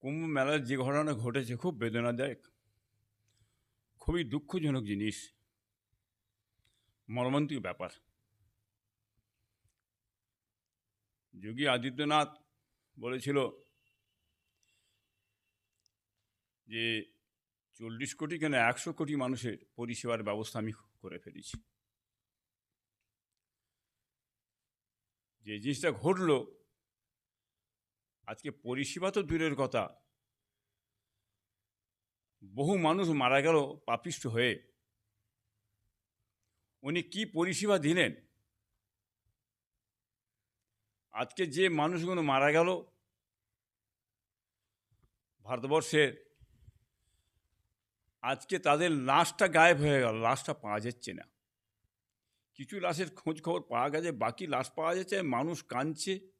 কুম্ভ মেলার যে ঘটনা ঘটেছে খুব বেদনাদায়ক, খুবই দুঃখজনক জিনিস, মর্মান্তিক ব্যাপার। যোগী আদিত্যনাথ বলেছিল যে, চল্লিশ কোটি কেন একশো কোটি মানুষের পরিষেবার ব্যবস্থা আমি করে ফেলেছি। যে জিনিসটা ঘটলো আজকে পরিষেবা তো দূরের কথা। বহু মানুষ মারা গেল পাপিষ্ট হয়ে। উনি কি পরিষেবা দিলেন? আজকে যে মানুষগুলো মারা গেল, ভারতবর্ষের, আজকে তাদের লাশটা গায়েব হয়ে গেল, লাশটা পাওয়া যাচ্ছে না। কিছু লাশের খোঁজ খবর পাওয়া গেছে, বাকি লাশ পাওয়া যাচ্ছে, মানুষ কাঁদছে।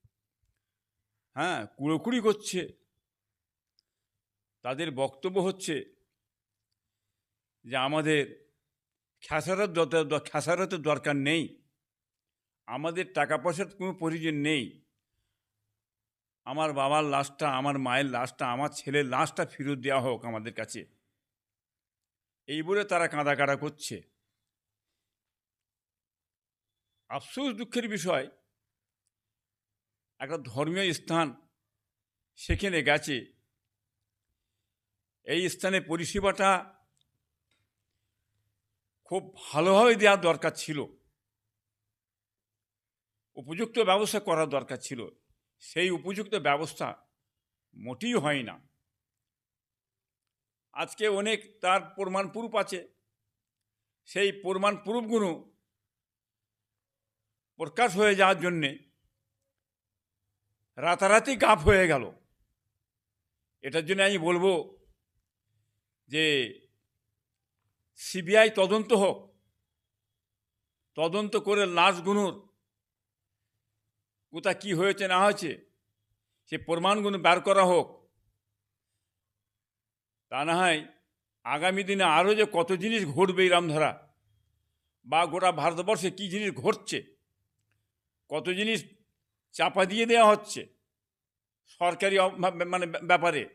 হ্যাঁ কুড়োকুড়ি করছে। তাদের বক্তব্য হচ্ছে যে আমাদের খেসারত খেসারতের দরকার নেই। আমাদের টাকা পয়সার কোনো প্রয়োজন নেই। আমার বাবার লাশটা, আমার মায়ের লাশটা, আমার ছেলের লাশটা ফেরত দেওয়া হোক আমাদের কাছে। এই বলে তারা কাঁদা কাটা করছে। আফসোস দুঃখের বিষয় একটা ধর্মীয় স্থান সেখানে গেছে। এই স্থানে পরিষেবাটা খুব ভালোভাবে দেওয়ার দরকার ছিল। উপযুক্ত ব্যবস্থা করার দরকার ছিল। সেই উপযুক্ত ব্যবস্থা মোটেই হয় না। আজকে অনেক তার প্রমাণ প্রুফ আছে। সেই প্রমাণ প্রুফগুলো প্রকাশ হয়ে যাওয়ার জন্যে রাতারাতি গাফ হয়ে গেল। এটার জন্য আমি বলব যে সিবিআই তদন্ত হোক, তদন্ত করে লাশগুলোর কোথা কি হয়েছে, না হয়েছে, সে প্রমাণগুলো বার করা হোক। তা না হয় আগামী দিনে আরও যে কত জিনিস ঘটবে রামধারা, বা গোটা ভারতবর্ষে কী জিনিস ঘটছে, কত জিনিস চাপা দিয়ে দেওয়া হচ্ছে সরকারি মানে ব্যা- ব্যাপারে।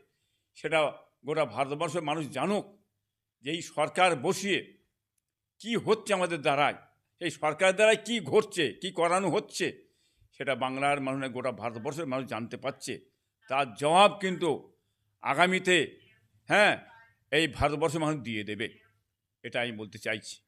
সেটা গোটা ভারতবর্ষের মানুষ জানুক যে এই সরকার বসিয়ে কি হচ্ছে আমাদের দ্বারায়, এই সরকার দ্বারায় কি ঘটছে, কি করানো হচ্ছে, সেটা বাংলার মানুষ গোটা ভারতবর্ষের মানুষ জানতে পারছে। তার জবাব কিন্তু আগামীতে হ্যাঁ এই ভারতবর্ষের মানুষ দিয়ে দেবে। এটা আমি বলতে চাইছি।